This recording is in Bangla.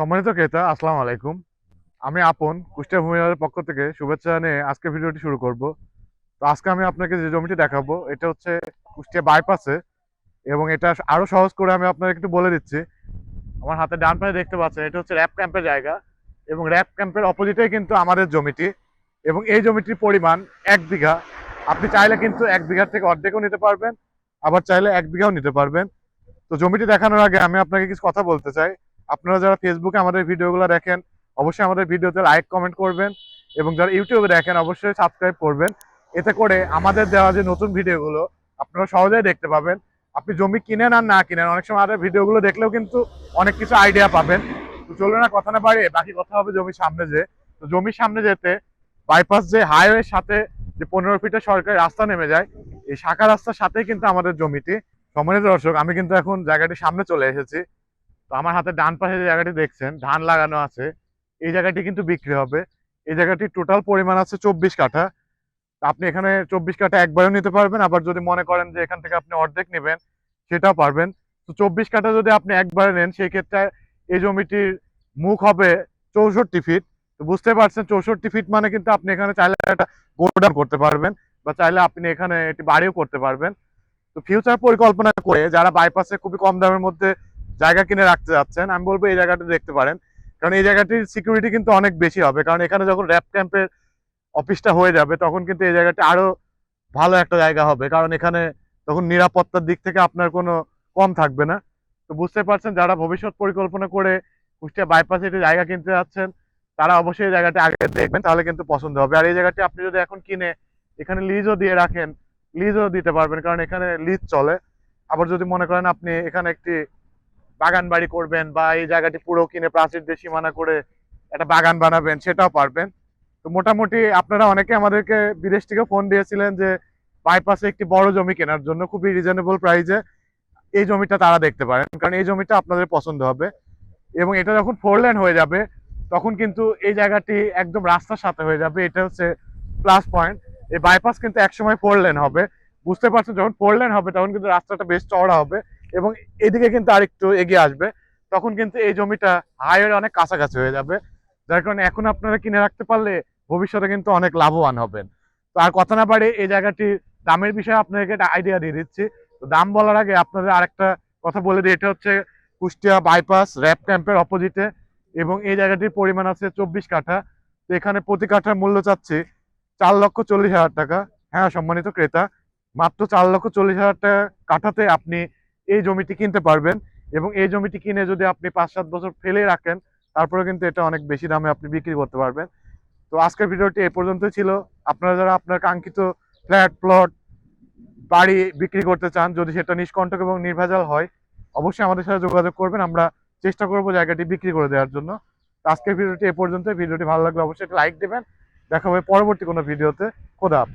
সম্মানিত ক্রেতা, আসসালামু আলাইকুম। আমি আপন, কুষ্টিয়া ভূমিবাজারের পক্ষ থেকে শুভেচ্ছা নিয়ে আজকে ভিডিওটি শুরু করব। তো আজকে আমি আপনাকে যে জমিটি দেখাবো, এটা হচ্ছে কুষ্টিয়া বাইপাসে এবং এটা আরও সহজ করে আমি আপনাকে একটু বলে দিচ্ছি। আমার হাতে ডান পাশে দেখতে পাচ্ছেন, এটা হচ্ছে র্যাপ ক্যাম্পের জায়গা, এবং র্যাপ ক্যাম্পের অপোজিটে কিন্তু আমাদের জমিটি, এবং এই জমিটির পরিমাণ এক বিঘা। আপনি চাইলে কিন্তু এক বিঘার থেকে অর্ধেকও নিতে পারবেন, আবার চাইলে এক বিঘাও নিতে পারবেন। তো জমিটি দেখানোর আগে আমি আপনাকে কিছু কথা বলতে চাই। আপনারা যারা ফেসবুকে আমাদের ভিডিওগুলো দেখেন, অবশ্যই আমাদের ভিডিওতে লাইক কমেন্ট করবেন এবং যারা ইউটিউবে দেখেন, অবশ্যই সাবস্ক্রাইব করবেন। এতে করে আমাদের দেওয়া যে নতুন ভিডিওগুলো, আপনারা সহজেই দেখতে পাবেন। আপনি জমি কিনেন আর না কিনেন, অনেক সময় আমাদের ভিডিওগুলো দেখলেও কিন্তু অনেক কিছু আইডিয়া পাবেন। তো চলবে না কথা না বাড়িয়ে, বাকি কথা হবে জমির সামনে যে তো জমির সামনে যেতে বাইপাস যে হাইওয়ের সাথে যে পনেরো ফিটের সরকারি রাস্তা নেমে যায়, এই শাখা রাস্তার সাথেই কিন্তু আমাদের জমিটি। সম্মানিত দর্শক, আমি কিন্তু এখন জায়গাটির সামনে চলে এসেছি। তো আমার হাতে ডান পাশে যে জায়গাটি দেখছেন, ধান লাগানো আছে, এই জায়গাটি কিন্তু বিক্রি হবে। এই জায়গাটি টোটাল পরিমাণ আছে চব্বিশ কাঠা। আপনি এখানে চব্বিশ কাঠা একবারেও নিতে পারবেন। আবার যদি মনে করেন যে এখান থেকে আপনি অর্ধেক নেবেন, সেটাও পারবেন। তো চব্বিশ কাঠা যদি আপনি একবারে নেন, সেই ক্ষেত্রে এই জমিটির মুখ হবে চৌষট্টি ফিট। তো বুঝতে পারছেন, চৌষট্টি ফিট মানে কিন্তু আপনি এখানে চাইলে একটা গোডাউন করতে পারবেন, বা চাইলে আপনি এখানে একটি বাড়িও করতে পারবেন। তো ফিউচার পরিকল্পনা করে যারা বাইপাসে খুবই কম দামের মধ্যে জায়গা কিনে রাখতে যাচ্ছেন, আমি বলব এই জায়গাটা দেখতে পারেন। কারণ এই জায়গাটির সিকিউরিটি কিন্তু অনেক বেশি হবে। কারণ এখানে যখন র্যাপ ক্যাম্পের অফিসটা হয়ে যাবে, তখন কিন্তু এই জায়গাটি আরও ভালো একটা জায়গা হবে। কারণ এখানে তখন নিরাপত্তার দিক থেকে আপনার কোনো কম থাকবে না। তো বুঝতে পারছেন, যারা ভবিষ্যৎ পরিকল্পনা করে কুষ্টিয়া বাইপাসে একটি জায়গা কিনতে যাচ্ছেন, তারা অবশ্যই এই জায়গাটি আগে দেখবেন, তাহলে কিন্তু পছন্দ হবে। আর এই জায়গাটি আপনি যদি এখন কিনে এখানে লিজও দিয়ে রাখেন লিজও দিতে পারবেন, কারণ এখানে লিজ চলে। আবার যদি মনে করেন আপনি এখানে একটি বাগান বাড়ি করবেন বা এই জায়গাটি পুরো কিনে প্রাচীর দিয়ে সীমানা করে একটা বাগান বানাবেন, সেটাও পারবেন। তো মোটামুটি আপনারা অনেকে আমাদেরকে বিদেশ থেকে ফোন দিয়েছিলেন যে বাইপাসে একটি বড় জমি কেনার জন্য, খুবই রিজনেবল প্রাইসে এই জমিটা তারা দেখতে পারেন, কারণ এই জমিটা আপনাদের পছন্দ হবে। এবং এটা যখন ফোর লেন হয়ে যাবে, তখন কিন্তু এই জায়গাটি একদম রাস্তার সাথে হয়ে যাবে, এটা হচ্ছে প্লাস পয়েন্ট এই বাইপাস কিন্তু একসময় ফোর লেন হবে। বুঝতে পারছেন, যখন ফোর লেন হবে, তখন কিন্তু রাস্তাটা বেশ চওড়া হবে। এবং এদিকে কিন্তু আরেকটু এগিয়ে আসবে। তখন কিন্তু এই জমিটা হাইওয়ে অনেক কাছাকাছি হয়ে যাবে। যার কারণে এখন আপনারা কিনে রাখতে পারলে ভবিষ্যতে কিন্তু অনেক লাভবান হবেন। তো আর কথা না পারে এই জায়গাটি দামের বিষয়ে আপনাদেরকে একটা আইডিয়া দিয়ে দিচ্ছি। তো দাম বলার আগে আপনাদের আরেকটা কথা বলে দিই। এটা হচ্ছে কুষ্টিয়া বাইপাস র্যাপ ক্যাম্পের অপোজিটে এবং এই জায়গাটির পরিমাণ আছে চব্বিশ কাঠা। তো এখানে প্রতি কাঠার মূল্য চাচ্ছি চার লক্ষ চল্লিশ হাজার টাকা। হ্যাঁ সম্মানিত ক্রেতা, মাত্র চার লক্ষ চল্লিশ হাজার টাকা কাঠাতে আপনি এই জমিটি কিনতে পারবেন এবং এই জমিটি কিনে যদি আপনি পাঁচ সাত বছর ফেলে রাখেন তারপরে কিন্তু এটা অনেক বেশি দামে আপনি বিক্রি করতে পারবেন। তো আজকের ভিডিওটি এ পর্যন্তই ছিল। আপনারা যারা আপনার কাঙ্ক্ষিত ফ্ল্যাট, প্লট, বাড়ি বিক্রি করতে চান, যদি সেটা নিষ্কণ্টক এবং নির্ভেজাল হয়, অবশ্যই আমাদের সাথে যোগাযোগ করবেন। আমরা চেষ্টা করব জায়গাটি বিক্রি করে দেওয়ার জন্য। আজকের ভিডিওটি এ পর্যন্ত ভিডিওটি ভালো লাগলে অবশ্যই একটা লাইক দেবেন। দেখা হবে পরবর্তী কোনো ভিডিওতে। খোদা।